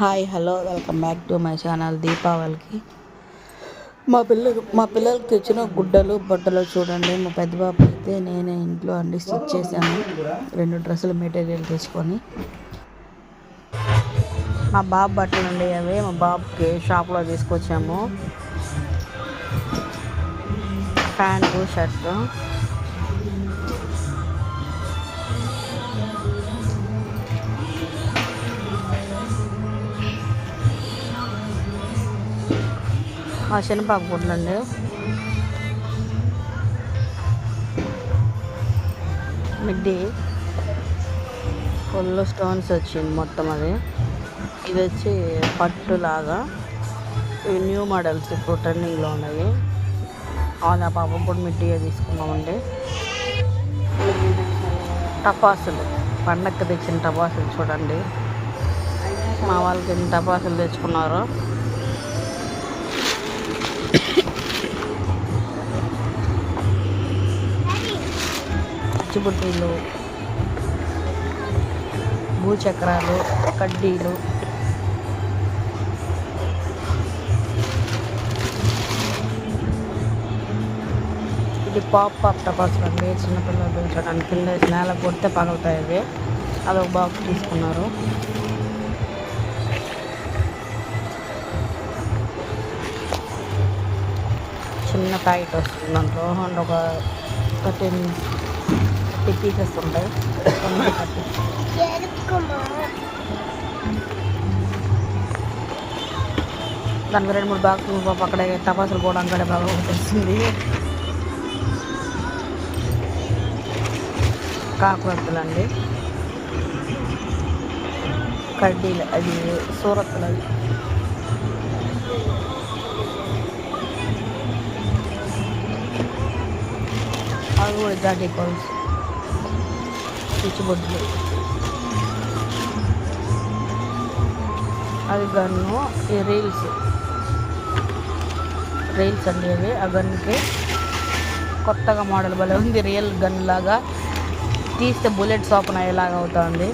Hi hello welcome back to my channel దీపావళికి. మా పిల్లలు మా పిల్లలకి తెచ్చిన గుడ్డలు బట్టలు చూడండి. మా పెద్ద బాబు అయితే నేనే ఇంట్లో అండి స్టిచ్ చేశాను. రెండు డ్రెస్సులు మెటీరియల్ తెచ్చుకొని మా బాబు బట్టలు ఉండే అవి మా బాబుకి షాప్లో తీసుకొచ్చాము. Pant shirt. మా చిన్న గుడ్లండి మిడ్డీ. ఫుల్ స్టోన్స్ వచ్చింది మొత్తం అది. ఇది వచ్చి పట్టు లాగా ఇవి న్యూ మోడల్స్ ఇప్పుడు ట్రెండింగ్లో ఉన్నాయి. అవును ఆ పాప కూడా మిడ్డీగా తీసుకున్నామండి టపాసులు. పండక్కి తెచ్చిన టపాసులు చూడండి. మా వాళ్ళకి ఎన్ని టపాసులు తెచ్చుకున్నారో. చిచ్చుబుడ్డీలు భూచక్రాలు కడ్డీలు. ఇది పాప్ పాప్ టపాసులు అండి. చిన్నపిల్లలు పెంచడానికి కింద నేల కొడితే పగులుతాయి అవి. అదొక బాక్స్ తీసుకున్నారు. చిన్న ప్యాకెట్ వస్తుంది. దాంట్లో అండ్ ఒక థర్టీన్ థర్టీ పీసెస్ ఉంటాయి కొన్ని థర్టీ దానికి రెండు మూడు బాక్సులు పాప అక్కడే టపాసులు కూడా అక్కడే బాగా వస్తుంది కాకురత్తులు అండి కడ్డీలు అది సూరత్తులు అవి అవి కూడా జాటీ కాల్స్ పిచ్చిబొడ్లు అది గన్ను ఈ రీల్స్. రీల్స్ అండి అవి. ఆ గన్కి కొత్తగా మోడల్ భలే ఉంది. రియల్ గన్ లాగా తీస్తే బుల్లెట్స్ ఓపెన్ అయ్యేలాగా అవుతుంది.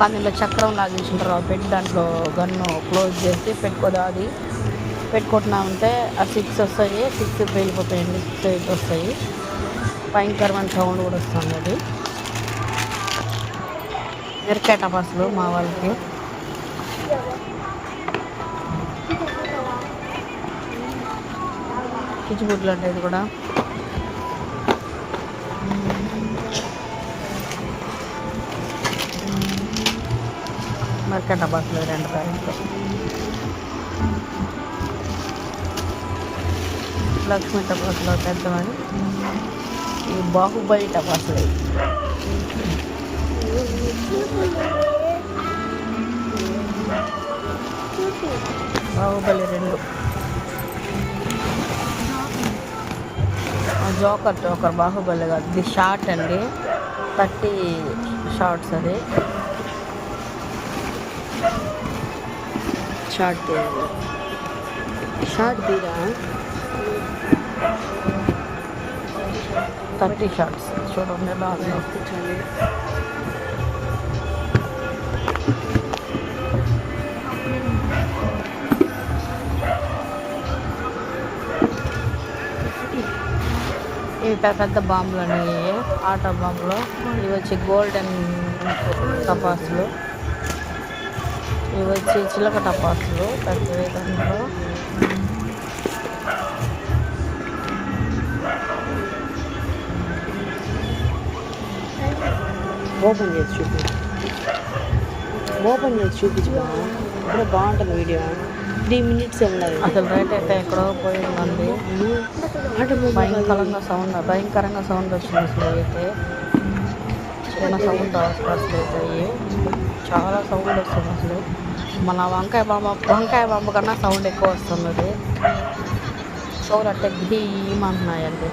కానీ ఇలా చక్రం లాగా ఇచ్చింటారు పెట్టి దాంట్లో గన్ను క్లోజ్ చేసి పెట్టుకోదా అది. పెట్టుకుంటున్నామంటే ఆ సిక్స్ వస్తాయి. సిక్స్ పేలిపోతాయండి. సిక్స్ ఎయిట్ వస్తాయి. భయంకరమైన సౌండ్ కూడా వస్తుంది అది. మిరకాయ బస్సులు మా వాళ్ళకి. పిచ్చిబుడ్లు అంటే ఇది కూడా మిరకాయ బస్సులు రెండు ప్యాకెట్లు. లక్ష్మీ టపాసులు పెద్దవని. ఈ బాహుబలి టపాసులు బాహుబలి రెండు. ఆ జోకర్ జోకర్ బాహుబలి కాదు. ఇది షార్ట్ అండి. థర్టీ షార్ట్స్ అది. షార్ట్ తీయాలి షార్ట్ తీరా? థర్టీ షార్ట్స్ చూడండి ఎలా పెద్ద పెద్ద బాంబులు అనేవి ఆటో బాంబులు. ఇవి వచ్చి గోల్డెన్ టపాసులు. ఇవి వచ్చి చిలక టపాసులు పెద్దవి దాంట్లో ఓపెన్ చేసి చూపించు. ఓపెన్ చేసి చూపించు బాగుంటుంది వీడియో. త్రీ మినిట్స్ ఉన్నది అసలు రేట్ అయితే ఎక్కడో పోయిందండి భయంకరంగా సౌండ్ భయంకరంగా సౌండ్ వచ్చింది అసలు అయితే. చిన్న సౌండ్ అసలు అయితే. చాలా సౌండ్ వస్తుంది అసలు. మన వంకాయ బాంబ వంకాయ బాంబు కన్నా సౌండ్ ఎక్కువ వస్తుంది సౌండ్ అంటే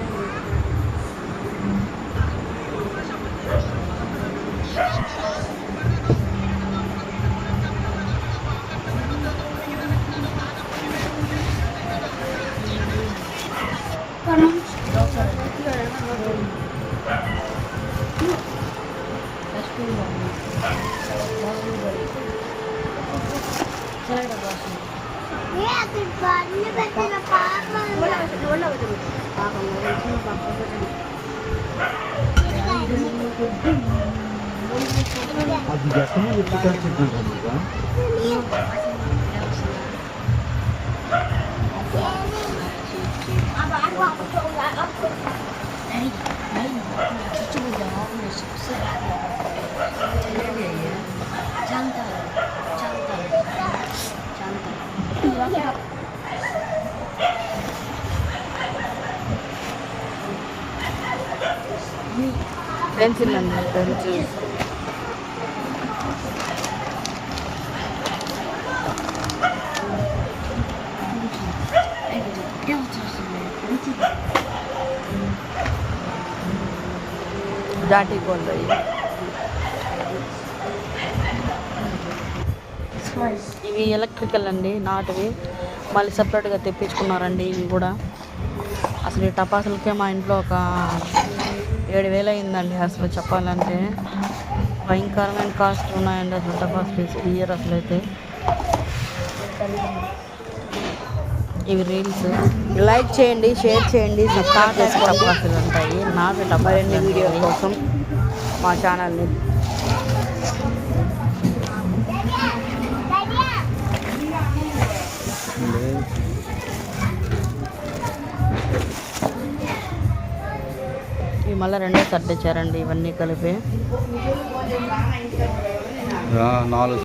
아, 사람? 아주 예쁜 부탁드립니다. ఎక్కడ ఎప్పుడు చెప్తున్నాను పెన్సిల్ అండి పెన్సిల్ జాటి ఇవి ఎలక్ట్రికల్ అండి నాటివి. మళ్ళీ సపరేట్గా తెప్పించుకున్నారండి ఇవి కూడా. అసలు ఈ టపాసులకే మా ఇంట్లో ఒక ఏడు వేలు అయిందండి అసలు చెప్పాలంటే. భయంకరమైన కాస్ట్ ఉన్నాయండి అసలు టపాసులు ఇయర్ అసలు అయితే ఇవి రీల్స్. లైక్ చేయండి షేర్ చేయండి సబ్స్క్రైబ్ ఉంటాయి. నాటి టపాసులు వీడియో కోసం మా ఛానల్ని. ఇవి మళ్ళీ రెండో సర్ది తెచ్చారండి ఇవన్నీ కలిపి. నాలుగు